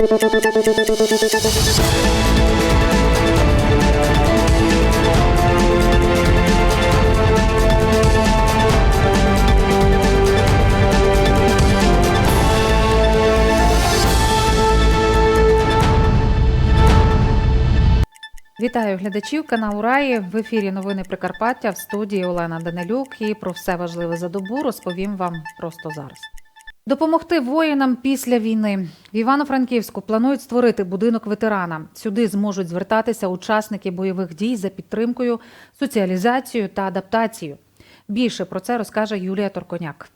Вітаю глядачів каналу Раї. В ефірі новини Прикарпаття в студії Олена Данилюк. І про все важливе за добу розповім вам просто зараз. Допомогти воїнам після війни в Івано-Франківську планують створити будинок ветерана. Сюди зможуть звертатися учасники бойових дій за підтримкою, соціалізацією та адаптацією. Більше про це розкаже Юлія Торконяк.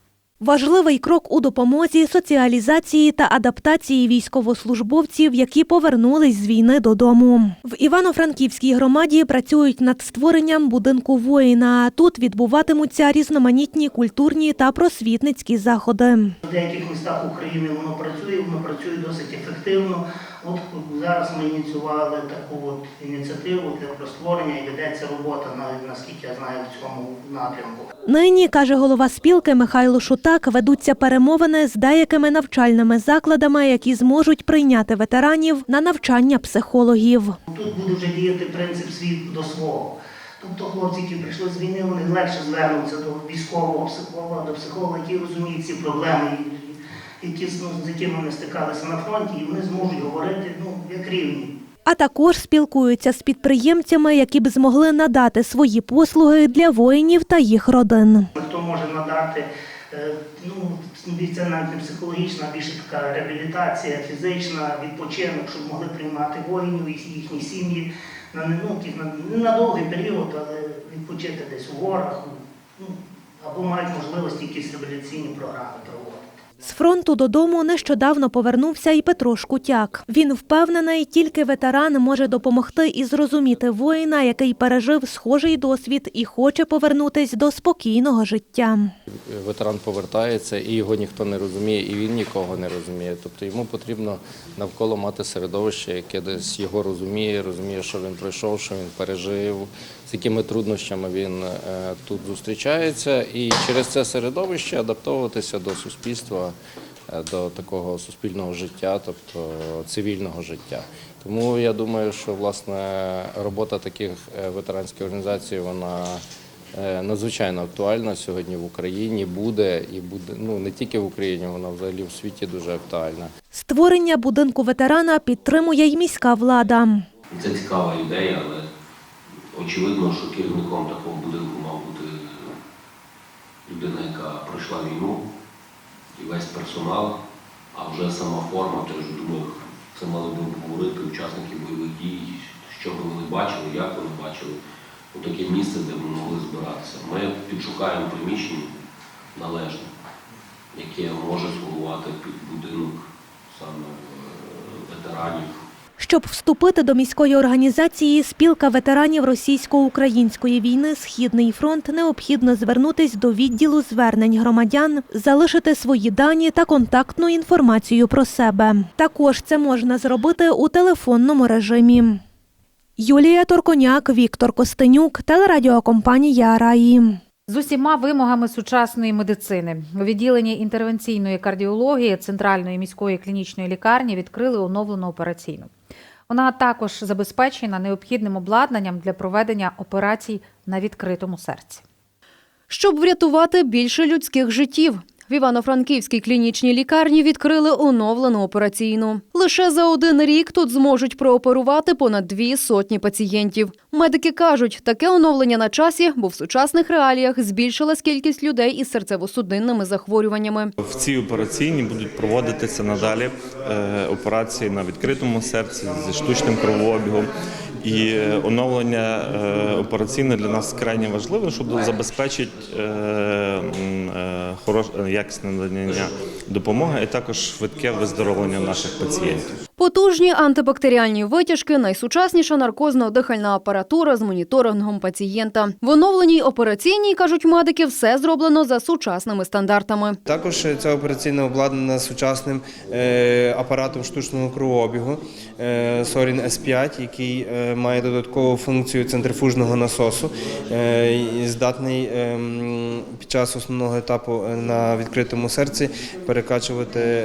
Важливий крок у допомозі, соціалізації та адаптації військовослужбовців, які повернулись з війни додому. В Івано-Франківській громаді працюють над створенням будинку воїна. Тут відбуватимуться різноманітні культурні та просвітницькі заходи. В деяких містах України воно працює, воно працює досить ефективно. От зараз ми ініціювали таку от ініціативу для про створення і ведеться робота, навіть наскільки я знаю, в цьому напрямку. Нині, каже голова спілки Михайло Шутак, ведуться перемовини з деякими навчальними закладами, які зможуть прийняти ветеранів на навчання психологів. Тут буде вже діяти принцип світ до свого. Тобто хлопці, які прийшли з війни, вони легше звернуться до військового психолога, до психолога, які розуміють ці проблеми, які, з якими вони стикалися на фронті, і вони зможуть говорити ну, як рівні. А також спілкуються з підприємцями, які б змогли надати свої послуги для воїнів та їх родин. Хто може надати, е, ну, це навіть не психологічна, більше така реабілітація, фізична, відпочинок, щоб могли приймати воїнів і їхні сім'ї на, ну, на, не на довгий період, але відпочити десь у горах, ну, або мають можливості якісь реабілітаційні програми проводити. З фронту додому нещодавно повернувся і Петро Шкутяк. Він впевнений, тільки ветеран може допомогти і зрозуміти воїна, який пережив схожий досвід і хоче повернутись до спокійного життя. ветеран повертається і його ніхто не розуміє, і він нікого не розуміє. Тобто йому потрібно навколо мати середовище, яке десь його розуміє, розуміє, що він пройшов, що він пережив, з якими труднощами він е, тут зустрічається, і через це середовище адаптовуватися до суспільства, е, до такого суспільного життя, тобто цивільного життя. Тому я думаю, що власне робота таких е, ветеранських організацій вона надзвичайно актуальна сьогодні в Україні. Буде і буде ну не тільки в Україні, вона взагалі в світі дуже актуальна. Створення будинку ветерана підтримує й міська влада. Це цікава ідея, але очевидно, що керівником такого будинку мав бути людина, яка пройшла війну, і весь персонал, а вже сама форма, теж думаю, це мали б обговорити учасники бойових дій, що би вони бачили, як вони бачили. Таке місце, де ми могли збиратися. Ми підшукаємо приміщення належне, яке може слугувати під будинок саме е, ветеранів. Щоб вступити до міської організації спілка ветеранів російсько-української війни Східний фронт необхідно звернутись до відділу звернень громадян, залишити свої дані та контактну інформацію про себе. Також це можна зробити у телефонному режимі. Юлія Торконяк, Віктор Костенюк, телерадіокомпанія Раї. З усіма вимогами сучасної медицини у відділенні інтервенційної кардіології Центральної міської клінічної лікарні відкрили оновлену операційну. Вона також забезпечена необхідним обладнанням для проведення операцій на відкритому серці. Щоб врятувати більше людських життів. В Івано-Франківській клінічній лікарні відкрили оновлену операційну. Лише за один рік тут зможуть прооперувати понад дві сотні пацієнтів. Медики кажуть, таке оновлення на часі, бо в сучасних реаліях збільшилась кількість людей із серцево-судинними захворюваннями. В цій операційній будуть проводитися надалі е, операції на відкритому серці зі штучним кровообігом. І е, оновлення е, операційне для нас крайне важливе, щоб забезпечити е, е, хорош, е, якісне надання допомоги і також швидке виздоровлення наших пацієнтів. Потужні антибактеріальні витяжки, найсучасніша наркозно-дихальна апаратура з моніторингом пацієнта. В оновленій операційній, кажуть медики, все зроблено за сучасними стандартами. Також ця операційна обладнана сучасним е, апаратом штучного кровообігу Sorin S5, який е, має додаткову функцію центрифужного насосу е, здатний під час основного етапу на відкритому серці перекачувати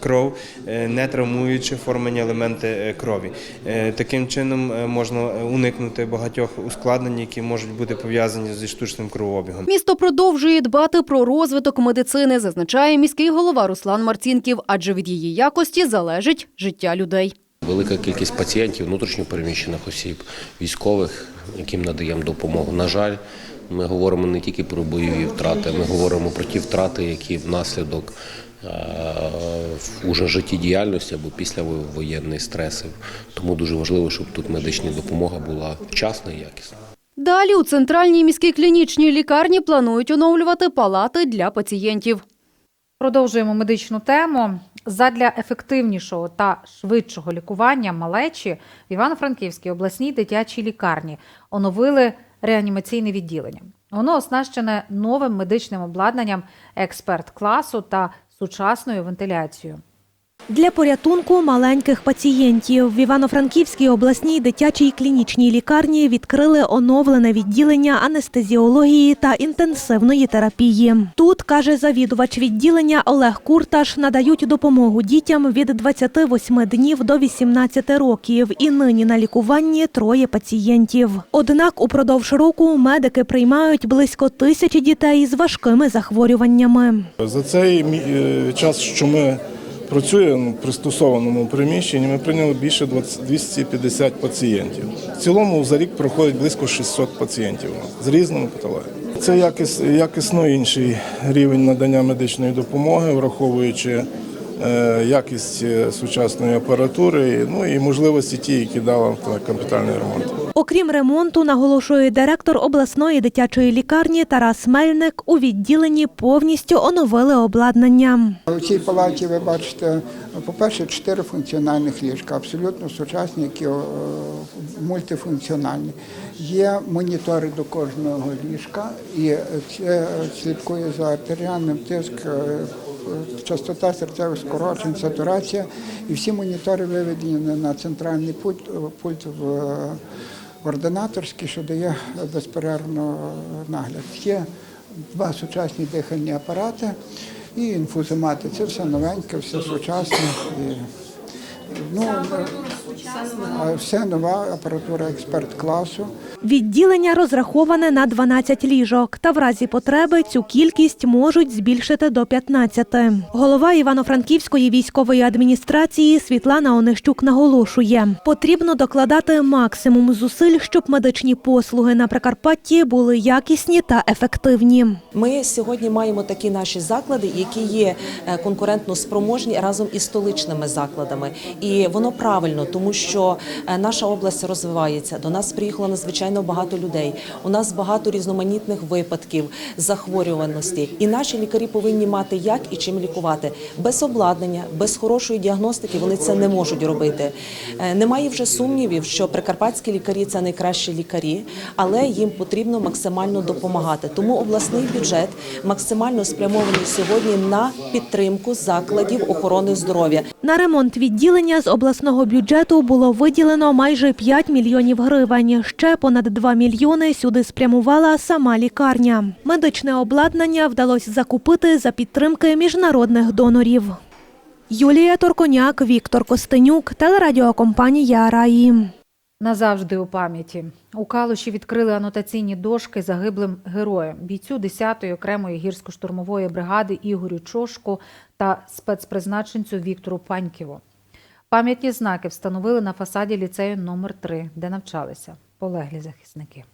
кров, не травмуючи формені елементи е, крові. Е, Таким чином е, можна уникнути багатьох ускладнень, які можуть бути пов'язані зі штучним кровообігом. Місто продовжує дбати про розвиток медицини, зазначає міський голова Руслан Марцінків, адже від її якості залежить життя людей. Велика кількість пацієнтів, внутрішньопереміщених осіб, військових, яким надаємо допомогу. На жаль, ми говоримо не тільки про бойові втрати, ми говоримо про ті втрати, які внаслідок уже життєдіяльності або післявоєнних стресів. Тому дуже важливо, щоб тут медична допомога була вчасна і якісна. Далі у центральній міській клінічній лікарні планують оновлювати палати для пацієнтів. Продовжуємо медичну тему. Задля ефективнішого та швидшого лікування малечі в Івано-Франківській обласній дитячій лікарні оновили реанімаційне відділення. Воно оснащене новим медичним обладнанням експерт-класу та сучасною вентиляцією. Для порятунку маленьких пацієнтів в Івано-Франківській обласній дитячій клінічній лікарні відкрили оновлене відділення анестезіології та інтенсивної терапії. Тут, каже завідувач відділення Олег Курташ, надають допомогу дітям від 28 днів до 18 років. І нині на лікуванні троє пацієнтів. Однак упродовж року медики приймають близько тисячі дітей з важкими захворюваннями. За цей е, час, що ми працюємо в пристосованому приміщенні, ми прийняли більше 250 пацієнтів. В цілому за рік проходить близько 600 пацієнтів з різними патологіями. Це якісно інший рівень надання медичної допомоги, враховуючи якість е, сучасної апаратури, ну і можливості ті, які дала капітальний ремонт. Окрім ремонту, наголошує директор обласної дитячої лікарні Тарас Мельник, у відділенні повністю оновили обладнання. У цій палаті ви бачите, по-перше, чотири функціональних ліжка, абсолютно сучасні, які е, мультифункціональні. Є монітори до кожного ліжка, і це слідкує за артеріальним тиск, е, частота серцевих скорочень, сатурація. І всі монітори виведені на центральний пульт, пульт в, в ординаторський, що дає безперервно нагляд. Є два сучасні дихальні апарати і інфузомати. Це все новеньке, все сучасне. Ну, а все нова апаратура експерт-класу. Відділення розраховане на 12 ліжок, та в разі потреби цю кількість можуть збільшити до 15. Голова Івано-Франківської військової адміністрації Світлана Онищук наголошує, потрібно докладати максимум зусиль, щоб медичні послуги на Прикарпатті були якісні та ефективні. Ми сьогодні маємо такі наші заклади, які є е, конкурентно спроможні разом із столичними закладами, і воно правильно, тому що е, наша область розвивається. До нас приїхало надзвичайно багато людей. У нас багато різноманітних випадків захворюваності, і наші лікарі повинні мати як і чим лікувати. Без обладнання, без хорошої діагностики вони це не можуть робити. Е, Немає вже сумнівів, що прикарпатські лікарі це найкращі лікарі, але їм потрібно максимально допомагати. Тому обласний бюджет максимально спрямований сьогодні на підтримку закладів охорони здоров'я. На ремонт відділення з обласного бюджету було виділено майже 5 мільйонів гривень. Ще понад 2 мільйони сюди спрямувала сама лікарня. Медичне обладнання вдалося закупити за підтримки міжнародних донорів. Юлія Торконяк, Віктор Костенюк, телерадіокомпанія Раї. Назавжди у пам'яті. У Калуші відкрили анотаційні дошки загиблим героям, бійцю 10-ї окремої гірсько-штурмової бригади Ігорю Чошку та спецпризначенцю Віктору Паньківу. Пам'ятні знаки встановили на фасаді ліцею номер 3 де навчалися полеглі захисники.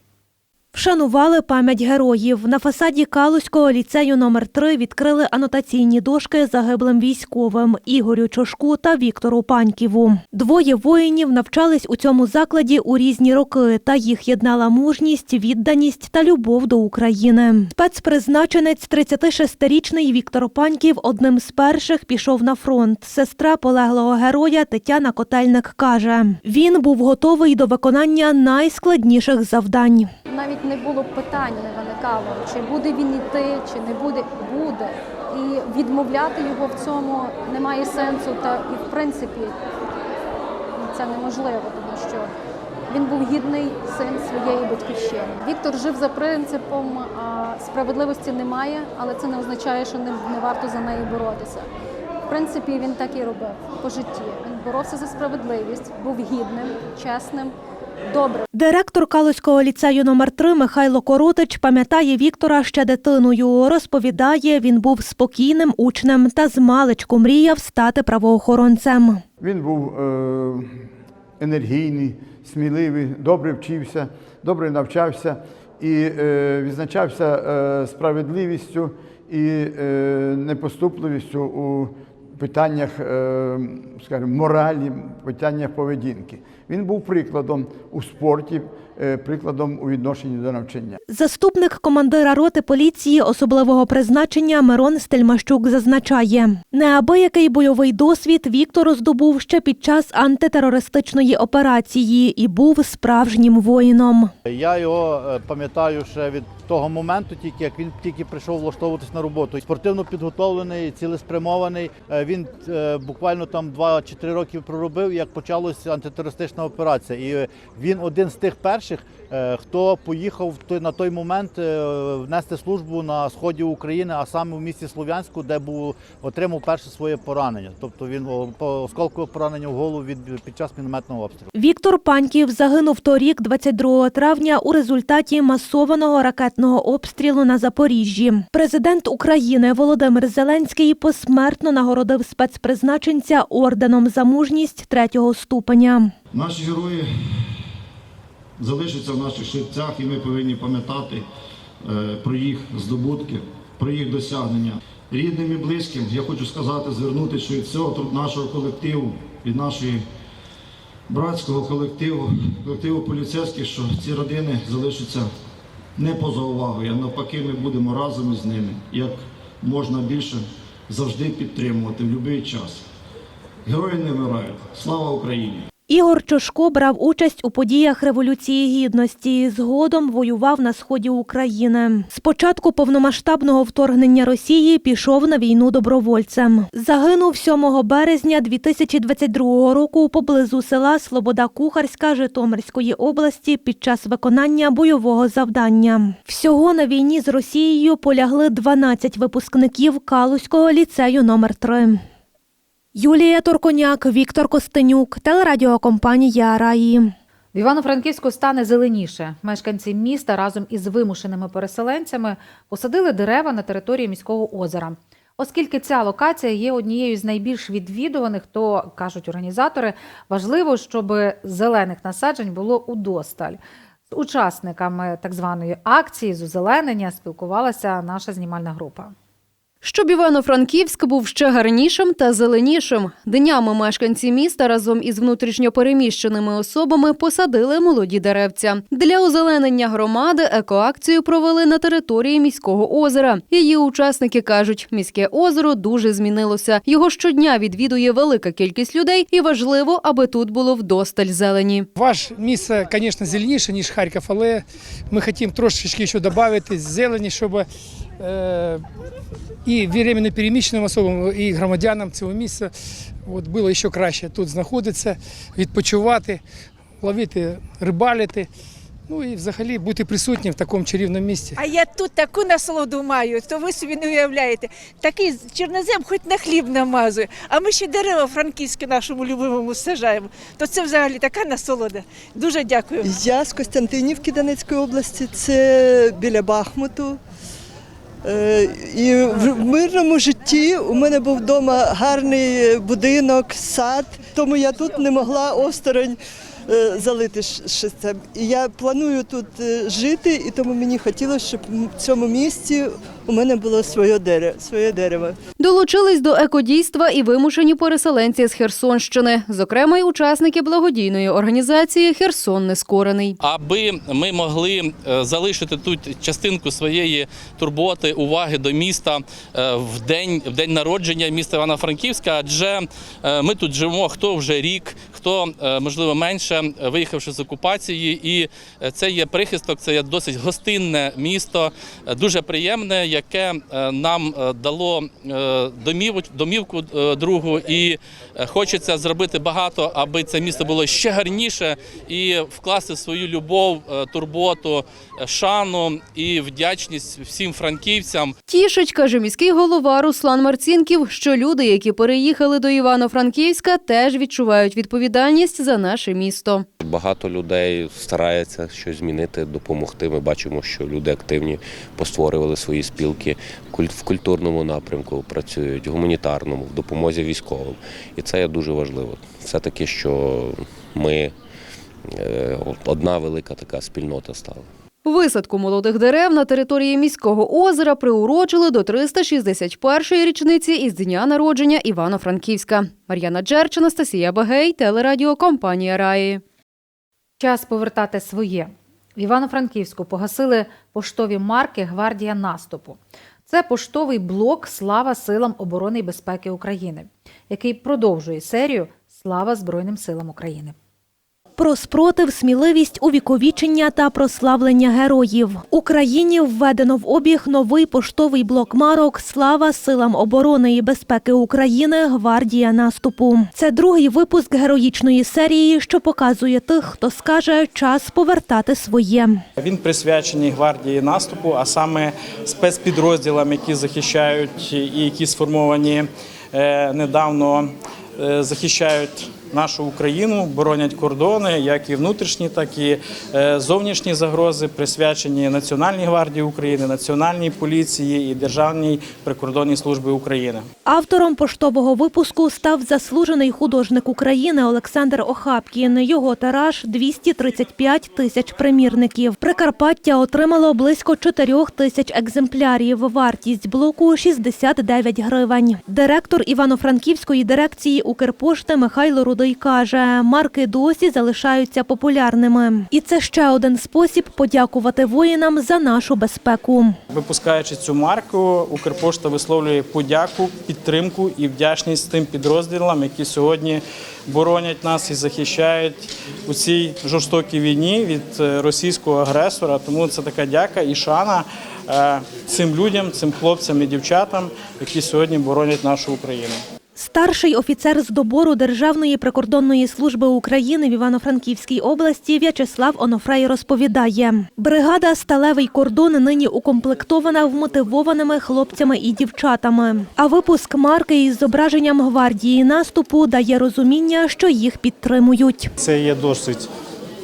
Вшанували пам'ять героїв. На фасаді Калузького ліцею номер 3 відкрили анотаційні дошки загиблим військовим Ігорю Чошку та Віктору Паньківу. Двоє воїнів навчались у цьому закладі у різні роки, та їх єднала мужність, відданість та любов до України. Спецпризначенець 36-річний Віктор Паньків одним з перших пішов на фронт. Сестра полеглого героя Тетяна Котельник каже: він був готовий до виконання найскладніших завдань. навіть не було питань, не виникало, чи буде він іти, чи не буде, буде. І відмовляти його в цьому немає сенсу, та і в принципі це неможливо, тому що Він був гідний син своєї батьківщини. Віктор жив за принципом справедливості немає, але це не означає, що не, варто за неї боротися. В принципі, він так і робив по житті. Він боровся за справедливість, був гідним, чесним, добрим. Директор Калузького ліцею номер 3 Михайло Коротич пам'ятає Віктора ще дитиною. Розповідає, він був спокійним учнем та змалечку мріяв стати правоохоронцем. Він був е, енергійний, сміливий, добре вчився, добре навчався і е, відзначався е, справедливістю і е, непоступливістю у питаннях, е, скажімо, моралі, питаннях поведінки. Він був прикладом у спорті, прикладом у відношенні до навчання. Заступник командира роти поліції особливого призначення Мирон Стельмащук зазначає, неабиякий бойовий досвід Віктор здобув ще під час антитерористичної операції і був справжнім воїном. Я його е, пам'ятаю ще від того моменту, тільки як він тільки прийшов влаштовуватись на роботу. Спортивно підготовлений, цілеспрямований. Е, Він е, буквально там 2-3 роки проробив, як почалася антитерористична операція. І е, він один з тих перших, е, хто поїхав на той момент е, внести службу на сході України, а саме в місті Слов'янську, де був отримав перше своє поранення. Тобто він по осколкове поранення в голову від під час мінометного обстрілу. Віктор Паньків загинув торік, 22 травня, у результаті масованого ракетного обстрілу на Запоріжжі. Президент України Володимир Зеленський посмертно нагородив спецпризначенця орденом за мужність третього ступеня. Наші герої залишаться в наших серцях, і ми повинні пам'ятати е, про їх здобутки, про їх досягнення. Рідним і близьким я хочу сказати, звернутися, що від тут нашого колективу, від нашої братського колективу, колективу поліцейських, що ці родини залишаться не поза увагою, а навпаки, ми будемо разом із ними, як можна більше завжди підтримувати в будь-який час. Герої не вмирають. Слава Україні! Ігор Чошко брав участь у подіях Революції Гідності. Згодом воював на сході України. З початку повномасштабного вторгнення Росії пішов на війну добровольцем. Загинув 7 березня 2022 року поблизу села Слобода Кухарська Житомирської області під час виконання бойового завдання. Всього на війні з Росією полягли 12 випускників Калузького ліцею номер 3 Юлія Торконяк, Віктор Костенюк, телерадіокомпанія Раї. В Івано-Франківську стане зеленіше. Мешканці міста разом із вимушеними переселенцями посадили дерева на території міського озера. Оскільки ця локація є однією з найбільш відвідуваних, то кажуть організатори, важливо, щоб зелених насаджень було удосталь. З учасниками так званої акції з озеленення спілкувалася наша знімальна група. Щоб Івано-Франківськ був ще гарнішим та зеленішим. Днями мешканці міста разом із внутрішньопереміщеними особами посадили молоді деревця. Для озеленення громади екоакцію провели на території міського озера. Її учасники кажуть, міське озеро дуже змінилося. Його щодня відвідує велика кількість людей, і важливо, аби тут було вдосталь зелені. Ваше місце, звісно, зеленіше, ніж Харків, але ми хочемо трошечки ще додати зелені, щоб і временно переміщеним особам, і громадянам цього місця от, було ще краще тут знаходитися, відпочивати, ловити, рибалити. Ну і взагалі бути присутнім в такому чарівному місці. А я тут таку насолоду маю, то ви собі не уявляєте. Такий чорнозем хоч на хліб намазує, а ми ще дерева франківські нашому любимому саджаємо. То це взагалі така насолода. Дуже дякую. Я з Костянтинівки Донецької області, це біля Бахмуту. Е, І в мирному житті у мене був вдома гарний будинок, сад, тому я тут не могла осторонь е, залити шестем. І я планую тут е, жити, і тому мені хотілося, щоб в цьому місці у мене було своє дерево. Своє дерево. Долучились до екодійства і вимушені переселенці з Херсонщини, зокрема й учасники благодійної організації Херсон Нескорений. аби ми могли е, залишити тут частинку своєї турботи, уваги до міста е, в день, в день народження міста Івано-Франківська, адже е, ми тут живемо хто вже рік, хто е, можливо менше е, виїхавши з окупації. І е, це є прихисток, це є досить гостинне місто, дуже приємне, яке нам дало доміву, домівку другу. І хочеться зробити багато, аби це місто було ще гарніше і вкласти свою любов, турботу, шану і вдячність всім франківцям. Тішить, каже міський голова Руслан Марцінків, що люди, які переїхали до Івано-Франківська, теж відчувають відповідальність за наше місто. Багато людей старається щось змінити, допомогти. Ми бачимо, що люди активні постворювали свої спілки в культурному напрямку, працюють, в гуманітарному, в допомозі військовим. І це є дуже важливо. Все таки, що ми е, одна велика така спільнота стала. Висадку молодих дерев на території міського озера приурочили до 361-ї річниці із дня народження Івано-Франківська. Мар'яна Джерч, Анастасія Багей, телерадіокомпанія Раї. Час повертати своє. В Івано-Франківську погасили поштові марки Гвардія наступу. Це поштовий блок Слава силам оборони і безпеки України, який продовжує серію Слава Збройним силам України. Про спротив, сміливість, увіковічення та прославлення героїв. Україні введено в обіг новий поштовий блок марок Слава силам оборони і безпеки України Гвардія наступу. Це другий випуск героїчної серії, що показує тих, хто скаже час повертати своє. Він присвячений гвардії наступу, а саме спецпідрозділам, які захищають і які сформовані е, недавно, е, захищають нашу Україну, боронять кордони, як і внутрішні, так і е, зовнішні загрози, присвячені Національній гвардії України, Національній поліції і Державній прикордонній службі України. Автором поштового випуску став заслужений художник України Олександр Охапкін. Його тираж 235 тисяч примірників. Прикарпаття отримало близько 4 тисяч екземплярів. Вартість блоку 69 гривень. Директор Івано-Франківської дирекції Укрпошти Михайло Рудий каже, марки досі залишаються популярними. І це ще один спосіб подякувати воїнам за нашу безпеку. Випускаючи цю марку, Укрпошта висловлює подяку, підтримку і вдячність тим підрозділам, які сьогодні боронять нас і захищають у цій жорстокій війні від е, російського агресора. Тому це така дяка і шана е, цим людям, цим хлопцям і дівчатам, які сьогодні боронять нашу Україну. Старший офіцер з добору Державної прикордонної служби України в Івано-Франківській області В'ячеслав Онофрей розповідає, бригада Сталевий кордон нині укомплектована вмотивованими хлопцями і дівчатами. А випуск марки із зображенням гвардії наступу дає розуміння, що їх підтримують. Це є досить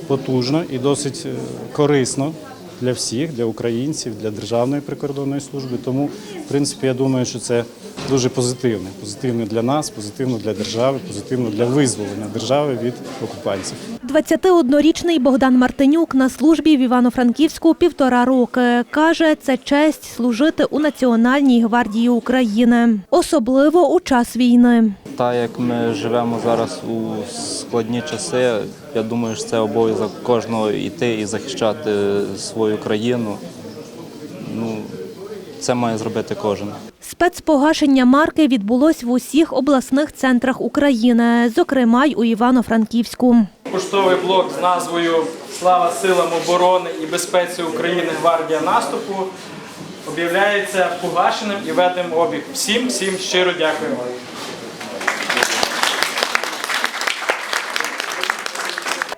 потужно і досить е, корисно для всіх, для українців, для Державної прикордонної служби. Тому, в принципі, я думаю, що це дуже позитивно. Позитивно для нас, позитивно для держави, позитивно для визволення держави від окупантів. 21-річний Богдан Мартинюк на службі в Івано-Франківську півтора роки. Каже, це честь служити у Національній гвардії України, особливо у час війни. Так як ми живемо зараз у складні часи, я думаю, що це обов'язок кожного йти і захищати свою країну. Ну, це має зробити кожен. Спецпогашення марки відбулось в усіх обласних центрах України, зокрема й у Івано-Франківську. Поштовий блок з назвою Слава силам оборони і безпеці України Гвардія наступу об'являється погашеним і ведем обіг. Всім всім щиро дякуємо.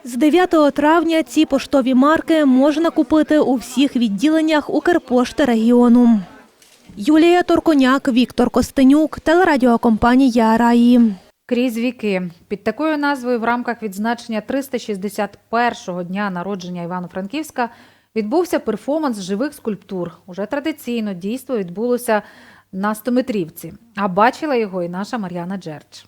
З 9 травня ці поштові марки можна купити у всіх відділеннях Укрпошти регіону. Юлія Торконяк, Віктор Костенюк, телерадіокомпанія Раї. Крізь віки під такою назвою в рамках відзначення 361-го дня народження Івано-Франківська відбувся перформанс живих скульптур. Уже традиційно дійство відбулося на стометрівці. А бачила його і наша Мар'яна Джерч.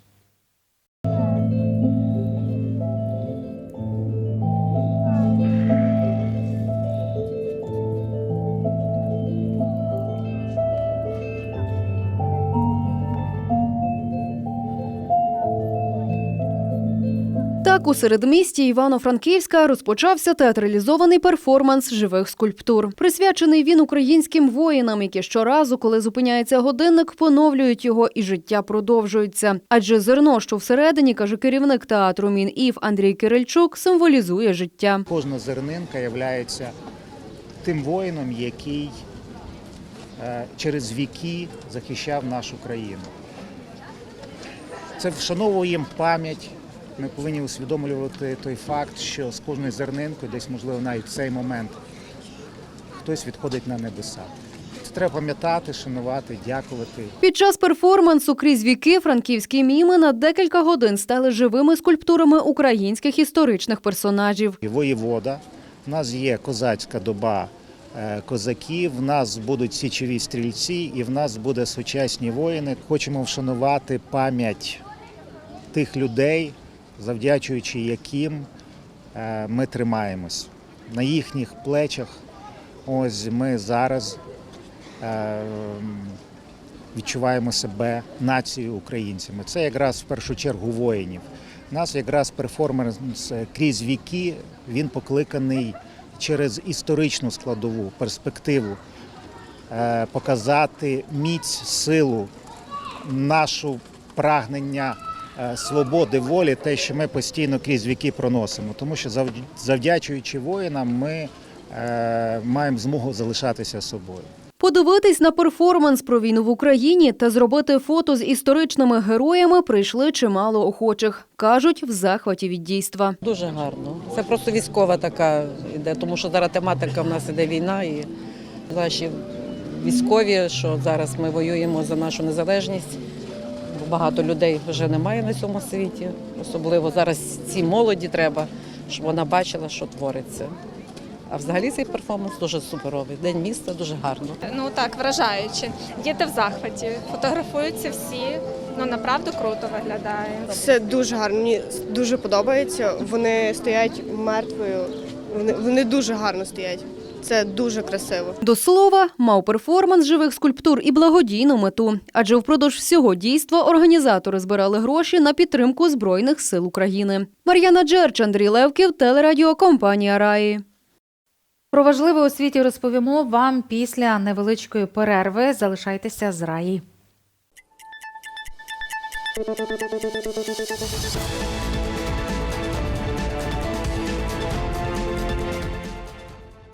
Так, у середмісті Івано-Франківська розпочався театралізований перформанс живих скульптур. Присвячений він українським воїнам, які щоразу, коли зупиняється годинник, поновлюють його і життя продовжується. Адже зерно, що всередині, каже керівник театру Мінів Андрій Кирильчук, символізує життя. Кожна зернинка є тим воїном, який е, через віки захищав нашу країну. Це вшановує пам'ять. Ми повинні усвідомлювати той факт, що з кожною зернинкою, десь, можливо, навіть в цей момент хтось відходить на небеса. Треба пам'ятати, шанувати, дякувати. Під час перформансу крізь віки франківські міми на декілька годин стали живими скульптурами українських історичних персонажів. Воєвода, в нас є козацька доба е, козаків, в нас будуть січові стрільці, і в нас буде сучасні воїни. Хочемо вшанувати пам'ять тих людей, завдячуючи яким е, ми тримаємось. На їхніх плечах ось ми зараз е, відчуваємо себе нацією українцями. Це якраз в першу чергу воїнів. У нас якраз перформанс крізь віки, він покликаний через історичну складову перспективу е, показати міць, силу, нашу прагнення свободи, волі, те, що ми постійно крізь віки проносимо. Тому що завдя- завдячуючи воїнам, ми е, маємо змогу залишатися собою. Подивитись на перформанс про війну в Україні та зробити фото з історичними героями прийшли чимало охочих. кажуть, в захваті від дійства. Дуже гарно. Це просто військова така іде, тому що зараз тематика в нас іде війна і наші військові, що зараз ми воюємо за нашу незалежність. Багато людей вже немає на цьому світі. Особливо зараз цій молоді треба, щоб вона бачила, що твориться. А взагалі цей перформанс дуже суперовий. День міста дуже гарно. Ну так, вражаюче. Діти в захваті, фотографуються всі. Ну направду круто виглядає. Це дуже гарно. Мені дуже подобається. Вони стоять мертвою. Вони, вони дуже гарно стоять. Це дуже красиво. До слова, мав перформанс живих скульптур і благодійну мету, адже впродовж всього дійства організатори збирали гроші на підтримку Збройних сил України. Мар'яна Джерч, Андрій Левків, телерадіокомпанія Раї. Про важливе у світі розповімо вам після невеличкої перерви. Залишайтеся з раї. Thank you.